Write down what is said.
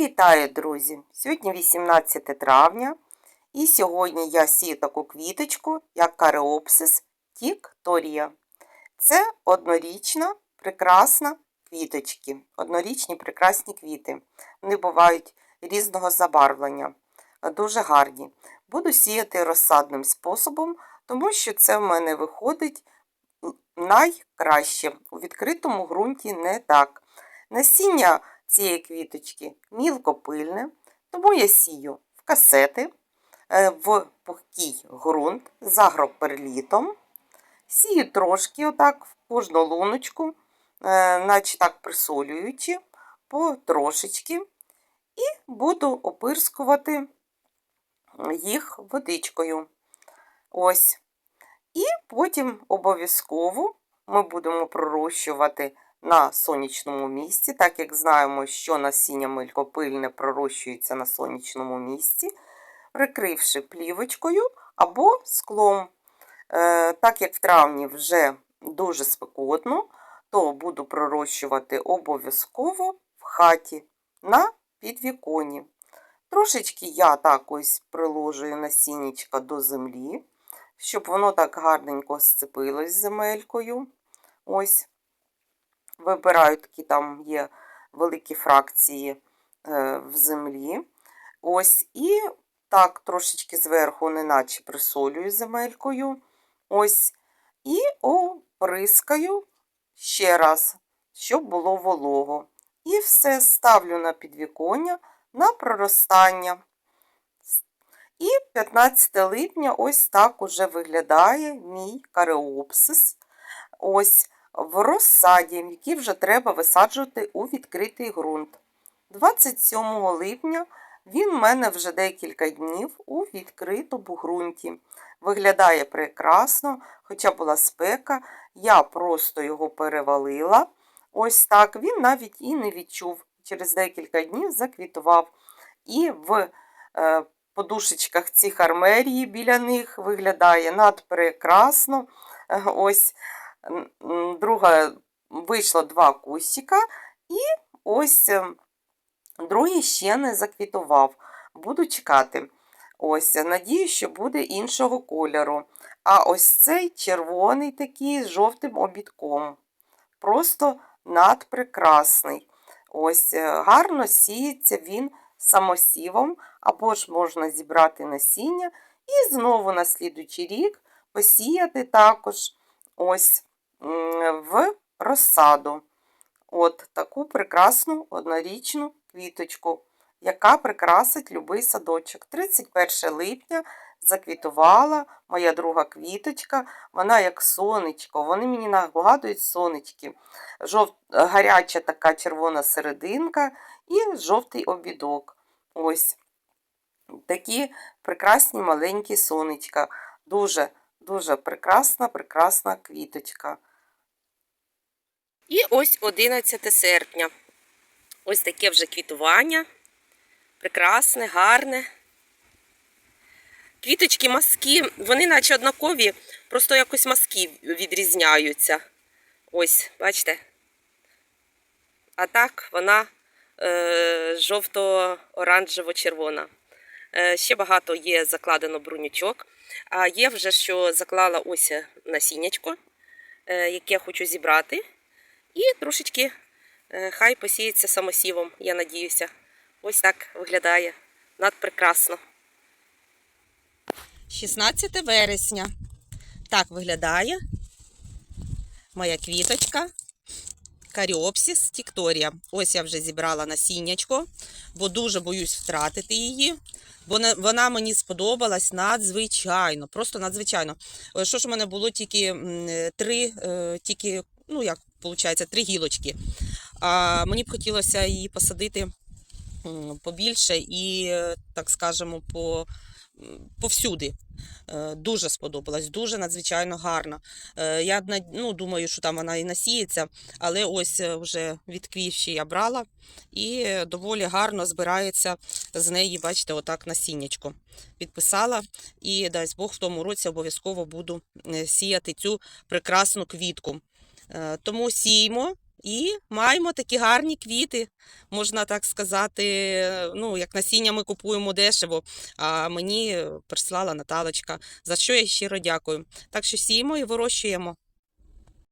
вітаю, друзі! Сьогодні 18 травня, і сьогодні я сію таку квіточку, як кареопсис Тікторія. Це однорічна, прекрасна квіточки, однорічні прекрасні квіти. Вони бувають різного забарвлення, дуже гарні. Буду сіяти розсадним способом, тому що це в мене виходить найкраще. У відкритому ґрунті не так. Насіння цієї квіточки мілкопильне, тому я сію в касети, е, в пухкий ґрунт з агроперлітом. Сію трошки отак в кожну луночку, е, наче так присолюючи, потрошечки, і буду опирскувати їх водичкою. Ось. І потім обов'язково ми будемо пророщувати на сонячному місці, так як знаємо, що насіння мелькопильне пророщується на сонячному місці, прикривши плівочкою або склом. Е, Так як в травні вже дуже спекотно, то буду пророщувати обов'язково в хаті на підвіконі. Трошечки я так ось приложую насіннячка до землі, щоб воно так гарненько сцепилось з земелькою. Ось вибираю такі там є великі фракції е, в землі. Ось, і так трошечки зверху, неначе присолюю земелькою. Ось, і оприскаю ще раз, щоб було волого. І все ставлю на підвіконня на проростання. І 15 липня ось так уже виглядає мій кареопсис. Ось в розсаді, який вже треба висаджувати у відкритий ґрунт. 27 липня він в мене вже декілька днів у відкритому ґрунті. Виглядає прекрасно, хоча була спека, я просто його перевалила. Ось так він навіть і не відчув. Через декілька днів заквітував. І в е, подушечках цих армерії біля них виглядає надпрекрасно. Е, ось друга вийшло два кущика, і ось ем, другий ще не заквітував. Буду чекати. Ось, Надію, що буде іншого кольору. А ось цей червоний такий з жовтим обідком. Просто надпрекрасний. Ось, е, Гарно сіється він самосівом, або ж можна зібрати насіння і знову на слідуючий рік посіяти також ось в розсаду. От таку прекрасну однорічну квіточку, яка прикрасить любий садочок. 31 липня заквітувала моя друга квіточка, вона як сонечко, вони мені нагадують сонечки. Жов... Гаряча така червона серединка і жовтий обідок. Ось такі прекрасні маленькі сонечка. Дуже Дуже прекрасна, прекрасна квіточка. І ось 11 серпня. Ось таке вже квітування. Прекрасне, гарне. Квіточки маски, вони наче однакові, просто якось маски відрізняються. Ось, бачите? А так вона е, жовто-оранжево-червона. Е, ще багато є закладено брунючок. А є вже, що заклала ось насіннячко, е, яке я хочу зібрати. І трошечки е, хай посіється самосівом, я надіюся. Ось так виглядає надпрекрасно. 16 вересня. Так виглядає моя квіточка. Каріопсіс Тікторія. Ось я вже зібрала насіннячко, бо дуже боюсь втратити її. Бо вона мені сподобалась надзвичайно, просто надзвичайно. Що ж у мене було тільки три, е, тільки, ну як виходить, три гілочки. А мені б хотілося її посадити побільше і, так скажемо, по повсюди. Е, дуже сподобалась, дуже надзвичайно гарна. Е, я ну, думаю, що там вона і насіється, але ось е, вже відквівші я брала і доволі гарно збирається з неї, бачите, отак насіннячко. Підписала і дасть Бог в тому році обов'язково буду сіяти цю прекрасну квітку. Тому сіймо І маємо такі гарні квіти, можна так сказати. Ну, як насіння ми купуємо дешево, а мені прислала Наталочка, за що я щиро дякую. Так що сіємо і вирощуємо.